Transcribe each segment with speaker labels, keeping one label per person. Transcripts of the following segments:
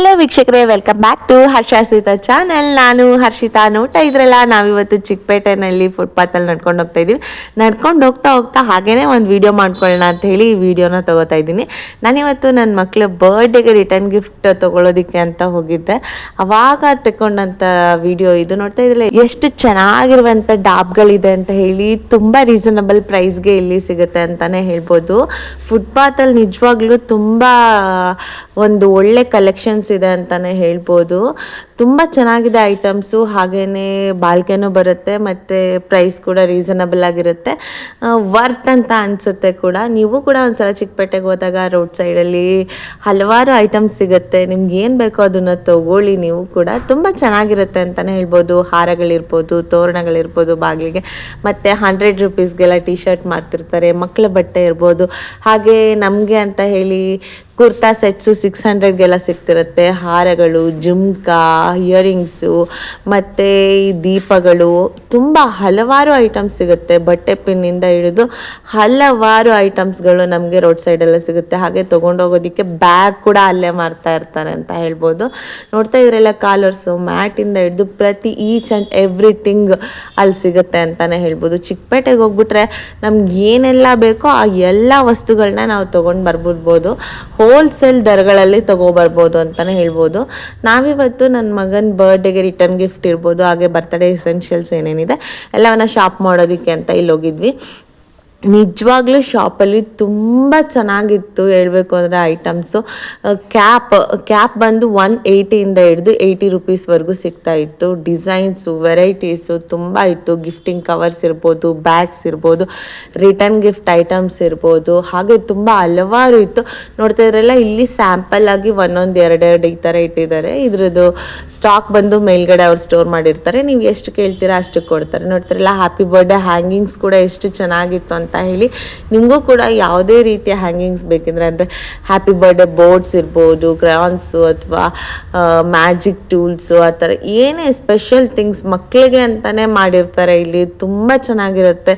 Speaker 1: Hello ವೀಕ್ಷಕರೇ. Welcome back to Harshasita channel ನಾನು ಹರ್ಷಿತಾ ನೋಡ್ತಾ ಇದ್ರಲ್ಲ, ನಾವಿವತ್ತು ಚಿಕ್ಕಪೇಟೆನಲ್ಲಿ ಫುಟ್ಪಾತಲ್ಲಿ ನಡ್ಕೊಂಡು ಹೋಗ್ತಾ ಇದೀವಿ ನಡ್ಕೊಂಡು ಹೋಗ್ತಾ ಹೋಗ್ತಾ ಹಾಗೇನೆ ಒಂದು ವಿಡಿಯೋ ಮಾಡ್ಕೊಳ್ಳೋಣ ಅಂತ ಹೇಳಿ ಈ ವಿಡಿಯೋನ ತಗೋತಾ ಇದ್ದೀನಿ. ನಾನಿವತ್ತು ನನ್ನ ಮಕ್ಕಳ ಬರ್ಡೇಗೆ ರಿಟರ್ನ್ ಗಿಫ್ಟ್ ತಗೊಳ್ಳೋದಕ್ಕೆ ಅಂತ ಹೋಗಿದ್ದೆ. ಅವಾಗ ತಗೊಂಡಂಥ ವಿಡಿಯೋ ಇದು. ನೋಡ್ತಾ ಇದ್ರೆ ಎಷ್ಟು ಚೆನ್ನಾಗಿರುವಂಥ ಡಾಬ್ಗಳಿದೆ ಅಂತ ಹೇಳಿ ತುಂಬ ರೀಸನಬಲ್ ಪ್ರೈಸ್ಗೆ ಇಲ್ಲಿ ಸಿಗುತ್ತೆ ಅಂತಾನೆ ಹೇಳ್ಬೋದು. ಫುಟ್ಪಾತಲ್ಲಿ ನಿಜವಾಗ್ಲೂ ತುಂಬ ಒಂದು ಒಳ್ಳೆ ಕಲೆಕ್ಷನ್ಸ್ ಇದೆ ಅಂತಲೇ ಹೇಳ್ಬೋದು. ತುಂಬ ಚೆನ್ನಾಗಿದೆ ಐಟಮ್ಸು ಹಾಗೆಯೇ ಬಾಳ್ಕೆನೂ ಬರುತ್ತೆ, ಮತ್ತು ಪ್ರೈಸ್ ಕೂಡ ರೀಸನಬಲ್ ಆಗಿರುತ್ತೆ. ವರ್ತ್ ಅಂತ ಅನಿಸುತ್ತೆ ಕೂಡ. ನೀವು ಕೂಡ ಒಂದ್ಸಲ ಚಿಕ್ಕಪೇಟೆಗೆ ಹೋದಾಗ ರೋಡ್ ಸೈಡಲ್ಲಿ ಹಲವಾರು ಐಟಮ್ಸ್ ಸಿಗುತ್ತೆ. ನಿಮ್ಗೆ ಏನು ಬೇಕೋ ಅದನ್ನು ತಗೊಳ್ಳಿ ನೀವು ಕೂಡ. ತುಂಬ ಚೆನ್ನಾಗಿರುತ್ತೆ ಅಂತಲೇ ಹೇಳ್ಬೋದು. ಹಾರಗಳಿರ್ಬೋದು, ತೋರಣಗಳಿರ್ಬೋದು ಬಾಗಿಲಿಗೆ. ಮತ್ತು ಹಂಡ್ರೆಡ್ ರುಪೀಸ್ಗೆಲ್ಲ ಟಿ ಶರ್ಟ್ ಮಾರ್ತಿರ್ತಾರೆ ಮಕ್ಕಳ ಬಟ್ಟೆ ಇರ್ಬೋದು. ಹಾಗೆ ನಮಗೆ ಅಂತ ಹೇಳಿ ಕುರ್ತಾ ಸೆಟ್ಸು ಸಿಕ್ಸ್ ಹಂಡ್ರೆಡ್ಗೆಲ್ಲ ಸಿಗ್ತಿರುತ್ತೆ. ಹಾರಗಳು, ಜುಮ್ಕಾ, ಇಯರಿಂಗ್ಸು, ಮತ್ತು ಈ ದೀಪಗಳು. ತುಂಬ ಹಲವಾರು ಐಟಮ್ಸ್ ಸಿಗುತ್ತೆ. ಬಟ್ಟೆ ಪಿನ್ನಿಂದ ಹಿಡಿದು ಹಲವಾರು ಐಟಮ್ಸ್ಗಳು ನಮಗೆ ರೋಡ್ ಸೈಡೆಲ್ಲ ಸಿಗುತ್ತೆ. ಹಾಗೆ ತೊಗೊಂಡೋಗೋದಕ್ಕೆ ಬ್ಯಾಗ್ ಕೂಡ ಅಲ್ಲೇ ಮಾರ್ತಾ ಇರ್ತಾರೆ ಅಂತ ಹೇಳ್ಬೋದು. ನೋಡ್ತಾ ಇದ್ರೆಲ್ಲ ಕಾಲರ್ಸು ಮ್ಯಾಟಿಂದ ಹಿಡಿದು ಪ್ರತಿ ಈಚ್ ಆ್ಯಂಡ್ ಎವ್ರಿಥಿಂಗ್ ಅಲ್ಲಿ ಸಿಗುತ್ತೆ ಅಂತಲೇ ಹೇಳ್ಬೋದು. ಚಿಕ್ಕಪೇಟೆಗೆ ಹೋಗ್ಬಿಟ್ರೆ ನಮ್ಗೆ ಏನೆಲ್ಲ ಬೇಕೋ ಆ ಎಲ್ಲ ವಸ್ತುಗಳನ್ನ ನಾವು ತೊಗೊಂಡು ಬರ್ಬಿಡ್ಬೋದು. ಹೋಲ್ಸೇಲ್ ದರಗಳಲ್ಲಿ ತಗೋಬರ್ಬೋದು ಅಂತಲೇ ಹೇಳ್ಬೋದು. ನಾವಿವತ್ತು ನನ್ನ ಮಗನ ಬರ್ಡೇಗೆ ರಿಟರ್ನ್ ಗಿಫ್ಟ್ ಇರ್ಬೋದು, ಹಾಗೆ ಬರ್ತ್ಡೇ ಎಸೆನ್ಷಿಯಲ್ಸ್ ಏನೇನಿದೆ, ಎಲ್ಲವನ್ನ ಶಾಪ್ ಮಾಡೋದಕ್ಕೆ ಅಂತ ಇಲ್ಲಿ ಹೋಗಿದ್ವಿ ನಿಜವಾಗ್ಲೂ ಶಾಪಲ್ಲಿ ತುಂಬ ಚೆನ್ನಾಗಿತ್ತು ಹೇಳಬೇಕು ಅಂದರೆ ಐಟಮ್ಸು. ಕ್ಯಾಪ್ ಕ್ಯಾಪ್ ಬಂದು ಒನ್ ಏಯ್ಟಿಯಿಂದ ಹಿಡಿದು ಏಯ್ಟಿ ರುಪೀಸ್ವರೆಗೂ ಸಿಗ್ತಾ ಇತ್ತು. ಡಿಸೈನ್ಸು, ವೆರೈಟೀಸು ತುಂಬ ಇತ್ತು. ಗಿಫ್ಟಿಂಗ್ ಕವರ್ಸ್ ಇರ್ಬೋದು, ಬ್ಯಾಗ್ಸ್ ಇರ್ಬೋದು, ರಿಟರ್ನ್ ಗಿಫ್ಟ್ ಐಟಮ್ಸ್ ಇರ್ಬೋದು. ಹಾಗೆ ತುಂಬ ಹಲವಾರು ಇತ್ತು. ನೋಡ್ತಾ ಇದ್ರಲ್ಲ, ಇಲ್ಲಿ ಸ್ಯಾಂಪಲ್ ಆಗಿ ಒಂದೊಂದು ಎರಡೆರಡು ಈ ಥರ ಇಟ್ಟಿದ್ದಾರೆ. ಇದ್ರದ್ದು ಸ್ಟಾಕ್ ಬಂದು ಮೇಲ್ಗಡೆ ಅವ್ರು ಸ್ಟೋರ್ ಮಾಡಿರ್ತಾರೆ. ನೀವು ಎಷ್ಟು ಕೇಳ್ತೀರಾ ಅಷ್ಟು ಕೊಡ್ತಾರೆ. ನೋಡ್ತಾರಲ್ಲ ಹ್ಯಾಪಿ ಬರ್ಡೇ ಹ್ಯಾಂಗಿಂಗ್ಸ್ ಕೂಡ ಎಷ್ಟು ಚೆನ್ನಾಗಿತ್ತು ಅಂತ ಹೇಳಿ ನಿಮಗೂ ಕೂಡ ಯಾವುದೇ ರೀತಿಯ ಹ್ಯಾಂಗಿಂಗ್ಸ್ ಬೇಕಿದ್ರೆ, ಅಂದರೆ ಹ್ಯಾಪಿ ಬರ್ಡೇ ಬೋರ್ಡ್ಸ್ ಇರ್ಬೋದು ಕ್ರಯಾನ್ಸು ಅಥವಾ ಮ್ಯಾಜಿಕ್ ಟೂಲ್ಸು ಆ ಥರ ಏನೇ ಸ್ಪೆಷಲ್ ಥಿಂಗ್ಸ್ ಮಕ್ಕಳಿಗೆ ಅಂತಲೇ ಮಾಡಿರ್ತಾರೆ, ಇಲ್ಲಿ ತುಂಬ ಚೆನ್ನಾಗಿರುತ್ತೆ.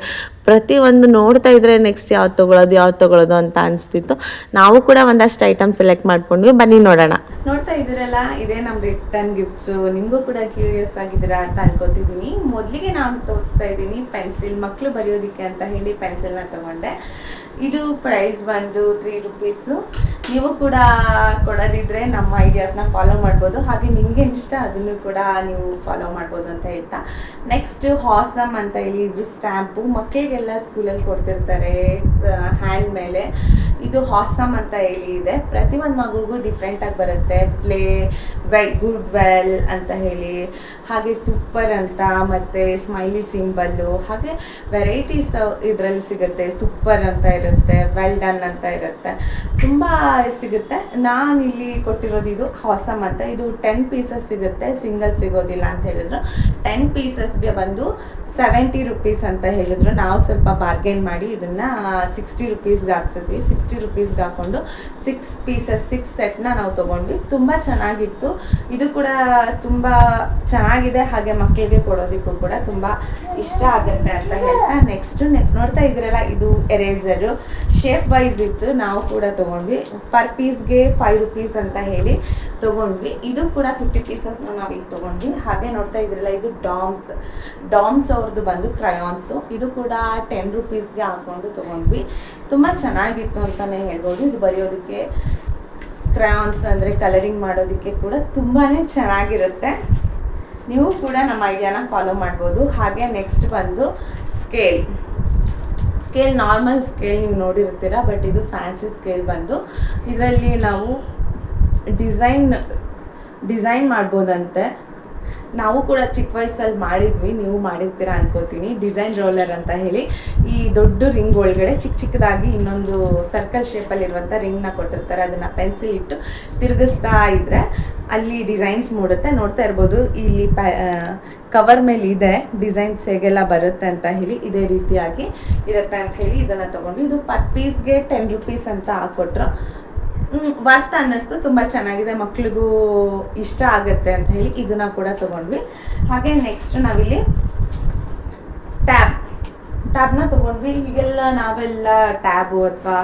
Speaker 1: ಪ್ರತಿಯೊಂದು ನೋಡ್ತಾ ಇದ್ರೆ ನೆಕ್ಸ್ಟ್ ಯಾವ್ದು ತಗೊಳ್ಳೋದು ಯಾವ್ದು ತೊಗೊಳೋದು ಅಂತ ಅನಿಸ್ತಿತ್ತು. ನಾವು ಕೂಡ ಒಂದಷ್ಟು ಐಟಮ್ ಸೆಲೆಕ್ಟ್ ಮಾಡ್ಕೊಂಡ್ವಿ. ಬನ್ನಿ ನೋಡೋಣ.
Speaker 2: ನೋಡ್ತಾ ಇದ್ದೀರಲ್ಲ, ಇದೇ ನಮ್ಮ ರಿಟರ್ನ್ ಗಿಫ್ಟ್ಸ್ ನಿಮಗೂ ಕೂಡ ಕ್ಯೂರಿಯಸ್ ಆಗಿದ್ದೀರಾ ಅಂತ ಅನ್ಕೋತಿದ್ದೀನಿ. ಮೊದಲಿಗೆ ನಾನು ತೋರಿಸ್ತಾ ಇದ್ದೀನಿ ಪೆನ್ಸಿಲ್ ಮಕ್ಕಳು ಬರೆಯೋದಕ್ಕೆ ಅಂತ ಹೇಳಿ ಪೆನ್ಸಿಲ್ನ ತಗೊಂಡೆ. ಇದು ಪ್ರೈಸ್ ಬಂದು ತ್ರೀ ರುಪೀಸು ನೀವು ಕೂಡ ಕೊಡೋದಿದ್ರೆ ನಮ್ಮ ಐಡಿಯಾಸ್ನ ಫಾಲೋ ಮಾಡ್ಬೋದು. ಹಾಗೆ ನಿಮಗೆ ಇಷ್ಟ, ಅದನ್ನು ಕೂಡ ನೀವು ಫಾಲೋ ಮಾಡ್ಬೋದು ಅಂತ ಹೇಳ್ತಾ. ನೆಕ್ಸ್ಟ್ ಹಾಸಮ್ ಅಂತ ಹೇಳಿ ಇದು ಸ್ಟ್ಯಾಂಪು ಮಕ್ಕಳಿಗೆಲ್ಲ ಸ್ಕೂಲಲ್ಲಿ ಕೊಡ್ತಿರ್ತಾರೆ ಹ್ಯಾಂಡ್ ಮೇಲೆ. ಇದು ಹಾಸಮ್ ಅಂತ ಹೇಳಿ ಇದೆ. ಪ್ರತಿ ಒಂದು ಮಗುಗೂ ಡಿಫ್ರೆಂಟಾಗಿ ಬರುತ್ತೆ. ಪ್ಲೇ ವೆಲ್ ಗುಡ್ ವೆಲ್ ಅಂತ ಹೇಳಿ, ಹಾಗೆ ಸೂಪರ್ ಅಂತ, ಮತ್ತು ಸ್ಮೈಲಿ ಸಿಂಬಲ್ಲು ಹಾಗೆ ವೆರೈಟೀಸ್ ಇದರಲ್ಲಿ ಸಿಗುತ್ತೆ. ಸೂಪರ್ ಅಂತ ಇರುತ್ತೆ ವೆಲ್ ಡನ್ ಅಂತ ಇರುತ್ತೆ. ತುಂಬ ಸಿಗುತ್ತೆ. ನಾನು ಇಲ್ಲಿ ಕೊಟ್ಟಿರೋದು ಇದು ಹಾಸಮ್ ಅಂತ. ಇದು ಟೆನ್ ಪೀಸಸ್ ಸಿಗುತ್ತೆ. ಸಿಂಗಲ್ ಸಿಗೋದಿಲ್ಲ ಅಂತ ಹೇಳಿದ್ರು. ಟೆನ್ ಪೀಸಸ್ಗೆ ಬಂದು ಸೆವೆಂಟಿ ರುಪೀಸ್ ಅಂತ ಹೇಳಿದ್ರು. ನಾವು ಸ್ವಲ್ಪ ಬಾರ್ಗೇನ್ ಮಾಡಿ ಇದನ್ನು ಸಿಕ್ಸ್ಟಿ ರುಪೀಸ್ಗೆ ಹಾಕ್ಸಿದ್ವಿ. ಸಿಕ್ಸ್ಟಿ ರುಪೀಸ್ಗೆ ಹಾಕೊಂಡು ಸಿಕ್ಸ್ ಪೀಸಸ್ ಸಿಕ್ಸ್ ಸೆಟ್ನ ನಾವು ತೊಗೊಂಡ್ವಿ. ತುಂಬ ಚೆನ್ನಾಗಿತ್ತು. ಇದು ಕೂಡ ತುಂಬ ಚೆನ್ನಾಗಿದೆ. ಹಾಗೆ ಮಕ್ಕಳಿಗೆ ಕೊಡೋದಕ್ಕೂ ಕೂಡ ತುಂಬ ಇಷ್ಟ ಆಗುತ್ತೆ ಅಂತ ಹೇಳ್ತಾ. ನೆಕ್ಸ್ಟ್ ನೋಡ್ತಾ ಇದ್ರಲ್ಲ ಇದು ಎರೇಸರು ಶೇಪ್ ವೈಸ್ ಇತ್ತು, ನಾವು ಕೂಡ ತಗೊಂಡ್ವಿ. ಪರ್ ಪೀಸ್ಗೆ ಫೈವ್ ರುಪೀಸ್ ಅಂತ ಹೇಳಿ ತೊಗೊಂಡ್ವಿ. ಇದು ಕೂಡ ಫಿಫ್ಟಿ ಪೀಸಸ್ನ ಈಗ ತಗೊಂಡ್ವಿ. ಹಾಗೆ ನೋಡ್ತಾ ಇದ್ರಲ್ಲ, ಇದು ಡಾಮ್ಸ್ ಡಾಮ್ಸ್ ಅವ್ರದ್ದು ಬಂದು ಕ್ರಯಾನ್ಸು ಇದು ಕೂಡ ಟೆನ್ ರುಪೀಸ್ಗೆ ಹಾಕೊಂಡು ತಗೊಂಡ್ವಿ. ತುಂಬ ಚೆನ್ನಾಗಿತ್ತು ಅಂತಲೇ ಹೇಳ್ಬೋದು. ಇದು ಬರೆಯೋದಕ್ಕೆ ಕ್ರಯಾನ್ಸ್ ಅಂದರೆ ಕಲರಿಂಗ್ ಮಾಡೋದಕ್ಕೆ ಕೂಡ ತುಂಬಾ ಚೆನ್ನಾಗಿರುತ್ತೆ. ನೀವು ಕೂಡ ನಮ್ಮ ಐಡಿಯಾನ ಫಾಲೋ ಮಾಡ್ಬೋದು. ಹಾಗೆ ನೆಕ್ಸ್ಟ್ ಬಂದು ಸ್ಕೇಲ್ ಸ್ಕೇಲ್, ನಾರ್ಮಲ್ ಸ್ಕೇಲ್ ನೀವು ನೋಡಿರ್ತೀರ, ಬಟ್ ಇದು ಫ್ಯಾನ್ಸಿ ಸ್ಕೇಲ್ ಬಂದು. ಇದರಲ್ಲಿ ನಾವು ಡಿಸೈನ್ ಡಿಸೈನ್ ಮಾಡ್ಬೋದಂತೆ. ನಾವು ಕೂಡ ಚಿಕ್ಕ ವಯಸ್ಸಲ್ಲಿ ಮಾಡಿದ್ವಿ, ನೀವು ಮಾಡಿರ್ತೀರಾ ಅನ್ಕೋತೀನಿ. ಡಿಸೈನ್ ರೋಲರ್ ಅಂತ ಹೇಳಿ ಈ ದೊಡ್ಡ ರಿಂಗ್ ಒಳಗಡೆ ಚಿಕ್ಕ ಚಿಕ್ಕದಾಗಿ ಇನ್ನೊಂದು ಸರ್ಕಲ್ ಶೇಪಲ್ಲಿರುವಂಥ ರಿಂಗ್ನ ಕೊಟ್ಟಿರ್ತಾರೆ. ಅದನ್ನು ಪೆನ್ಸಿಲ್ ಇಟ್ಟು ತಿರುಗಿಸ್ತಾ ಇದ್ರೆ ಅಲ್ಲಿ ಡಿಸೈನ್ಸ್ ಮೂಡುತ್ತೆ. ನೋಡ್ತಾ ಇರ್ಬೋದು, ಇಲ್ಲಿ ಪ್ಯಾ ಕವರ್ ಮೇಲೆ ಇದೆ, ಡಿಸೈನ್ಸ್ ಹೇಗೆಲ್ಲ ಬರುತ್ತೆ ಅಂತ ಹೇಳಿ ಇದೇ ರೀತಿಯಾಗಿ ಇರುತ್ತೆ ಅಂತ ಹೇಳಿ ಇದನ್ನು ತೊಗೊಂಡು ಇದು ಪರ್ ಪೀಸ್ಗೆ ಟೆನ್ ರುಪೀಸ್ ಅಂತ ಹಾಕ್ಕೊಟ್ರು. ವರ್ತ್ ಅನ್ನಿಸ್ತು. ತುಂಬ ಚೆನ್ನಾಗಿದೆ. ಮಕ್ಳಿಗೂ ಇಷ್ಟ ಆಗುತ್ತೆ ಅಂತ ಹೇಳಿ ಇದನ್ನ ಕೂಡ ತೊಗೊಂಡ್ವಿ. ಹಾಗೆ ನೆಕ್ಸ್ಟ್ ನಾವಿಲ್ಲಿ ಟ್ಯಾಬ್ ಟ್ಯಾಬ್ನ ತಗೊಂಡ್ವಿ. ಈಗೆಲ್ಲ ನಾವೆಲ್ಲ ಟ್ಯಾಬು ಅಥವಾ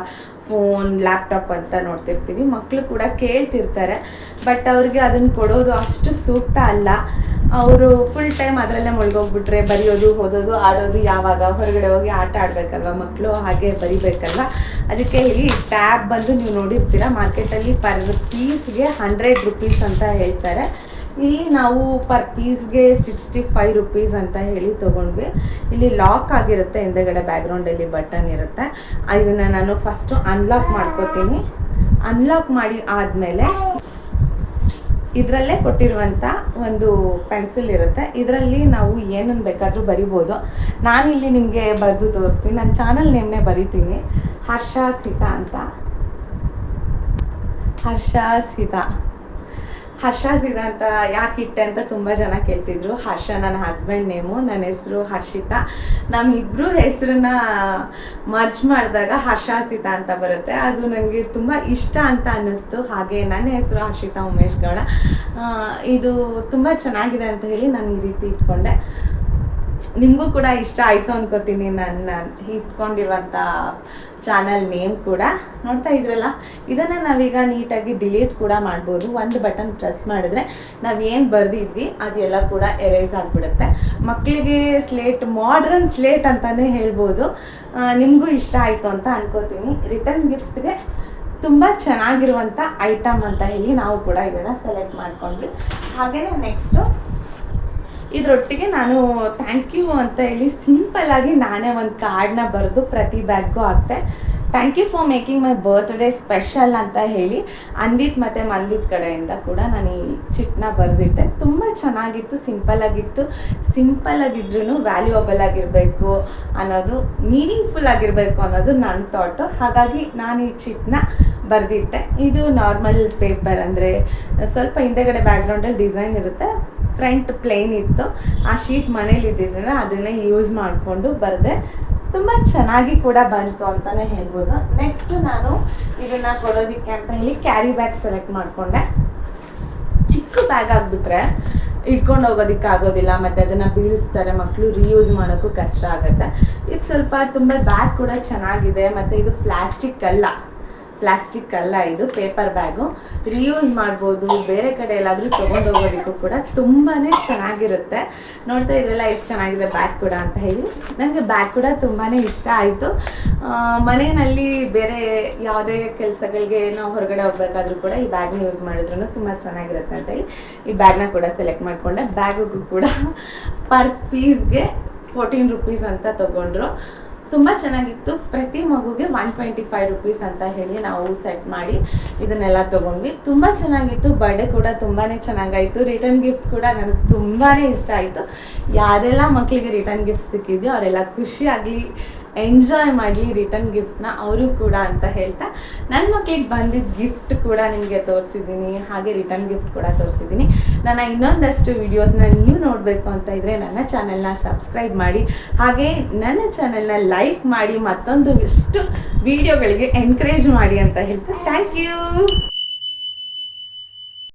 Speaker 2: ಫೋನ್ ಲ್ಯಾಪ್ಟಾಪ್ ಅಂತ ನೋಡ್ತಿರ್ತೀವಿ. ಮಕ್ಕಳು ಕೂಡ ಕೇಳ್ತಿರ್ತಾರೆ. ಬಟ್ ಅವ್ರಿಗೆ ಅದನ್ನು ಕೊಡೋದು ಅಷ್ಟು ಸೂಕ್ತ ಅಲ್ಲ. ಅವರು ಫುಲ್ ಟೈಮ್ ಅದರಲ್ಲೇ ಮುಳುಗೋಗ್ಬಿಟ್ರೆ ಬರೆಯೋದು, ಓದೋದು, ಆಡೋದು, ಯಾವಾಗ ಹೊರಗಡೆ ಹೋಗಿ ಆಟ ಆಡಬೇಕಲ್ವ ಮಕ್ಕಳು ಹಾಗೆ ಬರಿಬೇಕಲ್ವ? ಅದಕ್ಕೆ ಇಲ್ಲಿ ಟ್ಯಾಬ್ ಬಂದು ನೀವು ನೋಡಿರ್ತೀರ ಮಾರ್ಕೆಟಲ್ಲಿ ಪರ್ ಪೀಸ್ಗೆ ಹಂಡ್ರೆಡ್ ರುಪೀಸ್ ಅಂತ ಹೇಳ್ತಾರೆ. ಇಲ್ಲಿ ನಾವು ಪರ್ ಪೀಸ್ಗೆ ಸಿಕ್ಸ್ಟಿ ಫೈವ್ ರುಪೀಸ್ ಅಂತ ಹೇಳಿ ತೊಗೊಂಡ್ವಿ. ಇಲ್ಲಿ ಲಾಕ್ ಆಗಿರುತ್ತೆ, ಹಿಂದೆಗಡೆ ಬ್ಯಾಕ್ಗ್ರೌಂಡಲ್ಲಿ ಬಟನ್ ಇರುತ್ತೆ. ಇದನ್ನು ನಾನು ಫಸ್ಟು ಅನ್ಲಾಕ್ ಮಾಡ್ಕೋತೀನಿ. ಅನ್ಲಾಕ್ ಮಾಡಿ ಆದಮೇಲೆ ಇದರಲ್ಲೇ ಕೊಟ್ಟಿರುವಂಥ ಒಂದು ಪೆನ್ಸಿಲ್ ಇರುತ್ತೆ. ಇದರಲ್ಲಿ ನಾವು ಏನನ್ನು ಬೇಕಾದರೂ ಬರಿಬೋದು. ನಾನಿಲ್ಲಿ ನಿಮಗೆ ಬರೆದು ತೋರಿಸ್ತೀನಿ. ನನ್ನ ಚಾನಲ್ ನೇಮ್ನೇ ಬರಿತೀನಿ. ಹರ್ಷ ಸೀತಾ ಅಂತ. ಹರ್ಷ ಸೀತಾ. ಹರ್ಷ ಸೀತಾ ಅಂತ ಯಾಕೆ ಇಟ್ಟೆ ಅಂತ ತುಂಬ ಜನ ಕೇಳ್ತಿದ್ರು. ಹರ್ಷ ನನ್ನ ಹಸ್ಬೆಂಡ್ ನೇಮು ನನ್ನ ಹೆಸರು ಹರ್ಷಿತಾ. ನಮ್ಮಿಬ್ರು ಹೆಸರನ್ನ ಮರ್ಜ್ ಮಾಡಿದಾಗ ಹರ್ಷ, ಸೀತಾ ಅಂತ ಬರುತ್ತೆ. ಅದು ನನಗೆ ತುಂಬ ಇಷ್ಟ ಅಂತ ಅನ್ನಿಸ್ತು. ಹಾಗೆ ನನ್ನ ಹೆಸರು ಹರ್ಷಿತಾ ಉಮೇಶ್ ಗೌಡ. ಇದು ತುಂಬ ಚೆನ್ನಾಗಿದೆ ಅಂತ ಹೇಳಿ ನಾನು ಈ ರೀತಿ ಇಟ್ಕೊಂಡೆ. ನಿಮಗೂ ಕೂಡ ಇಷ್ಟ ಆಯಿತು ಅನ್ಕೋತೀನಿ ನನ್ನ ಇಟ್ಕೊಂಡಿರುವಂಥ ಚಾನಲ್ ನೇಮ್ ಕೂಡ. ನೋಡ್ತಾ ಇದ್ರಲ್ಲ? ಇದನ್ನು ನಾವೀಗ ನೀಟಾಗಿ ಡಿಲೀಟ್ ಕೂಡ ಮಾಡ್ಬೋದು. ಒಂದು ಬಟನ್ ಪ್ರೆಸ್ ಮಾಡಿದ್ರೆ ನಾವು ಏನು ಬರೆದಿದ್ವಿ, ಅದೆಲ್ಲ ಕೂಡ ಎರೇಸ್ ಆಗಿಬಿಡುತ್ತೆ. ಮಕ್ಕಳಿಗೆ ಸ್ಲೇಟ್ ಮಾಡ್ರನ್ ಸ್ಲೇಟ್ ಅಂತಲೇ ಹೇಳ್ಬೋದು. ನಿಮಗೂ ಇಷ್ಟ ಆಯಿತು ಅಂತ ಅನ್ಕೋತೀನಿ. ರಿಟರ್ನ್ ಗಿಫ್ಟ್ಗೆ ತುಂಬ ಚೆನ್ನಾಗಿರುವಂಥ ಐಟಮ್ ಅಂತ ಹೇಳಿ ನಾವು ಕೂಡ ಇದನ್ನು ಸೆಲೆಕ್ಟ್ ಮಾಡ್ಕೊಂಡ್ವಿ. ಹಾಗೆಯೇ ನೆಕ್ಸ್ಟು ಇದರೊಟ್ಟಿಗೆ ನಾನು ಥ್ಯಾಂಕ್ ಯು ಅಂತ ಹೇಳಿ ಸಿಂಪಲ್ ಆಗಿ ನಾನೇ ಒಂದು ಕಾರ್ಡ್ನ ಬರೆದು ಪ್ರತಿ ಬ್ಯಾಗ್ಗೂ ಹಾಕ್ತೆ. Thank you for making my birthday special ಅಂತ ಹೇಳಿ ಅಂದಿತ್ ಮತ್ತು ಮಲ್ಲಿತ್ ಕಡೆಯಿಂದ ಕೂಡ ನಾನು ಈ ಚಿಟ್ನ ಬರೆದಿಟ್ಟೆ. ತುಂಬ ಚೆನ್ನಾಗಿತ್ತು ಸಿಂಪಲ್ ಆಗಿತ್ತು. ಸಿಂಪಲ್ ಆಗಿದ್ರೂ ವ್ಯಾಲ್ಯೂಯಬಲ್ ಆಗಿರಬೇಕು ಅನ್ನೋದು ಮೀನಿಂಗ್ಫುಲ್ ಆಗಿರಬೇಕು ಅನ್ನೋದು ನನ್ನ ಥಾಟು ಹಾಗಾಗಿ ನಾನು ಈ ಚಿಟ್ನ ಬರೆದಿಟ್ಟೆ. ಇದು ನಾರ್ಮಲ್ ಪೇಪರ್ ಅಂದರೆ ಸ್ವಲ್ಪ ಹಿಂದೆಗಡೆ ಬ್ಯಾಕ್ಗ್ರೌಂಡಲ್ಲಿ ಡಿಸೈನ್ ಇರುತ್ತೆ. ಫ್ರಂಟ್ ಪ್ಲೇನ್ ಇತ್ತು. ಆ ಶೀಟ್ ಮನೇಲಿ ಇದ್ದಿದ್ದರಿಂದ ಅದನ್ನು ಯೂಸ್ ಮಾಡಿಕೊಂಡು ಬರೆದೆ. ತುಂಬ ಚೆನ್ನಾಗಿ ಕೂಡ ಬಂತು ಅಂತಲೇ ಹೇಳ್ಬೋದು. ನೆಕ್ಸ್ಟ್ ನಾನು ಇದನ್ನು ಕೊಡೋದಕ್ಕೆ ಅಂತ ಹೇಳಿ ಕ್ಯಾರಿ ಬ್ಯಾಗ್ ಸೆಲೆಕ್ಟ್ ಮಾಡಿಕೊಂಡೆ. ಚಿಕ್ಕ ಬ್ಯಾಗ್ ಆಗಿಬಿಟ್ರೆ ಇಟ್ಕೊಂಡು ಹೋಗೋದಕ್ಕೆ ಆಗೋದಿಲ್ಲ, ಮತ್ತು ಅದನ್ನು ಬೀಳಿಸ್ತಾರೆ ಮಕ್ಕಳು ರೀಯೂಸ್ ಮಾಡೋಕ್ಕೂ ಕಷ್ಟ ಆಗುತ್ತೆ. ಇದು ಸ್ವಲ್ಪ ತುಂಬ ಬ್ಯಾಗ್ ಕೂಡ ಚೆನ್ನಾಗಿದೆ, ಮತ್ತು ಇದು ಪ್ಲಾಸ್ಟಿಕ್ ಅಲ್ಲ. ಪ್ಲಾಸ್ಟಿಕ್ ಅಲ್ಲ ಇದು, ಪೇಪರ್ ಬ್ಯಾಗು. ರಿಯೂಸ್ ಮಾಡ್ಬೋದು, ಬೇರೆ ಕಡೆ ಎಲ್ಲಾದರೂ ತೊಗೊಂಡು ಹೋಗೋದಕ್ಕೂ ಕೂಡ ತುಂಬಾ ಚೆನ್ನಾಗಿರುತ್ತೆ. ನೋಡ್ತಾ ಇದ್ರಲ್ಲ, ಎಷ್ಟು ಚೆನ್ನಾಗಿದೆ ಬ್ಯಾಗ್ ಕೂಡ ಅಂತ ಹೇಳಿ. ನನಗೆ ಬ್ಯಾಗ್ ಕೂಡ ತುಂಬಾ ಇಷ್ಟ ಆಯಿತು. ಮನೆಯಲ್ಲಿ ಬೇರೆ ಯಾವುದೇ ಕೆಲಸಗಳಿಗೆ ನಾವು ಹೊರಗಡೆ ಹೋಗ್ಬೇಕಾದ್ರೂ ಕೂಡ ಈ ಬ್ಯಾಗ್ನ ಯೂಸ್ ಮಾಡಿದ್ರು ತುಂಬ ಚೆನ್ನಾಗಿರುತ್ತೆ ಅಂತ ಹೇಳಿ ಈ ಬ್ಯಾಗ್ನ ಕೂಡ ಸೆಲೆಕ್ಟ್ ಮಾಡಿಕೊಂಡೆ. ಬ್ಯಾಗಿಗೂ ಕೂಡ ಪರ್ ಪೀಸ್ಗೆ ಫೋರ್ಟೀನ್ ರುಪೀಸ್ ಅಂತ ತೊಗೊಂಡ್ರು. ತುಂಬ ಚೆನ್ನಾಗಿತ್ತು. ಪ್ರತಿ ಮಗುಗೆ ಒನ್ ಟ್ವೆಂಟಿ ಫೈವ್ ರುಪೀಸ್ ಅಂತ ಹೇಳಿ ನಾವು ಸೆಟ್ ಮಾಡಿ ಇದನ್ನೆಲ್ಲ ತೊಗೊಂಡ್ವಿ. ತುಂಬ ಚೆನ್ನಾಗಿತ್ತು. ಬರ್ಡೇ ಕೂಡ ತುಂಬಾ ಚೆನ್ನಾಗಾಯಿತು. ರಿಟರ್ನ್ ಗಿಫ್ಟ್ ಕೂಡ ನನಗೆ ತುಂಬಾ ಇಷ್ಟ ಆಯಿತು. ಯಾರೆಲ್ಲ ಮಕ್ಕಳಿಗೆ ರಿಟರ್ನ್ ಗಿಫ್ಟ್ ಸಿಕ್ಕಿದ್ಯೋ, ಅವರೆಲ್ಲ ಖುಷಿಯಾಗಲಿ ಎಂಜಾಯ್ ಮಾಡಲಿ ರಿಟರ್ನ್ ಗಿಫ್ಟ್ನ ಅವರು ಕೂಡ ಅಂತ ಹೇಳ್ತಾ ನನ್ನ ಮಕ್ಕಳಿಗೆ ಬಂದಿದ್ದ ಗಿಫ್ಟ್ ಕೂಡ ನಿಮಗೆ ತೋರಿಸಿದ್ದೀನಿ ಹಾಗೆ ರಿಟರ್ನ್ ಗಿಫ್ಟ್ ಕೂಡ ತೋರಿಸಿದ್ದೀನಿ ನನ್ನ ಇನ್ನೊಂದಷ್ಟು ವೀಡಿಯೋಸ್ನ ನೀವು ನೋಡಬೇಕು ಅಂತ ಇದ್ದರೆ ನನ್ನ ಚಾನೆಲ್ನ ಸಬ್ಸ್ಕ್ರೈಬ್ ಮಾಡಿ, ಹಾಗೆ ನನ್ನ ಚಾನೆಲ್ನ ಲೈಕ್ ಮಾಡಿ ಮತ್ತೊಂದು ಇಷ್ಟು ವೀಡಿಯೋಗಳಿಗೆ ಎನ್ಕರೇಜ್ ಮಾಡಿ ಅಂತ ಹೇಳ್ತಾ, ಥ್ಯಾಂಕ್ ಯು.